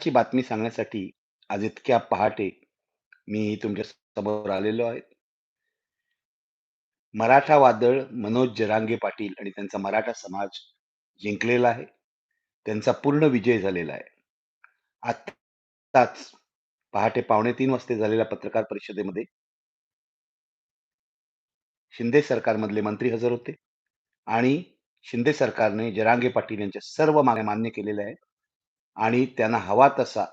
ची बातमी सांगण्यासाठी आज इतक्या पहाटे मी तुमच्यासमोर आलेलो आहे. मराठा वादळ मनोज जरांगे पाटील आणि त्यांचा मराठा समाज जिंकलेला आहे. त्यांचा पूर्ण विजय झालेला आहे. आत्ताच पहाटे 2:45 वाजता झालेल्या पत्रकार परिषदेमध्ये शिंदे सरकारमधले मंत्री हजर होते आणि शिंदे सरकारने जरांगे पाटील यांच्या सर्व मागण्या मान्य केलेल्या आहेत आणि त्यांना हवा तसा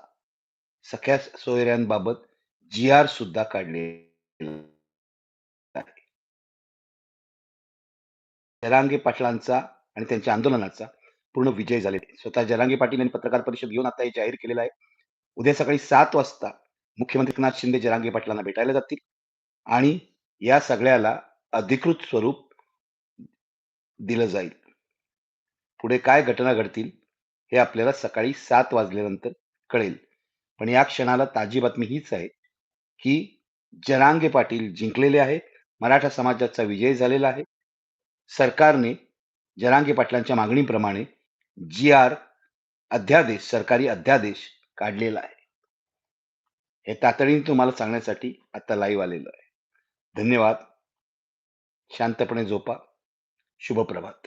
सख्या सोयऱ्यांबाबत जी-आर सुद्धा काढले जरांगे पाटलांचा आणि त्यांच्या आंदोलनाचा पूर्ण विजय झालेला स्वतः जरांगे पाटील यांनी पत्रकार परिषद घेऊन आता हे जाहीर केलेलं आहे. उद्या सकाळी सात वाजता मुख्यमंत्री एकनाथ शिंदे जरांगे पाटलांना भेटायला जातील आणि या सगळ्याला अधिकृत स्वरूप दिलं जाईल. पुढे काय घटना घडतील हे आपल्याला सकाळी सात वाजल्यानंतर कळेल. पण या क्षणाला ताजी बातमी हीच आहे, की जरांगे पाटील जिंकलेले आहेत. मराठा समाजाचा विजय झालेला आहे. सरकारने जरांगे पाटलांच्या मागणीप्रमाणे जी-आर अध्यादेश, सरकारी अध्यादेश काढलेला आहे. हे तातडीने तुम्हाला सांगण्यासाठी आता लाईव्ह आलेलो आहे. धन्यवाद. शांतपणे झोपा. शुभप्रभात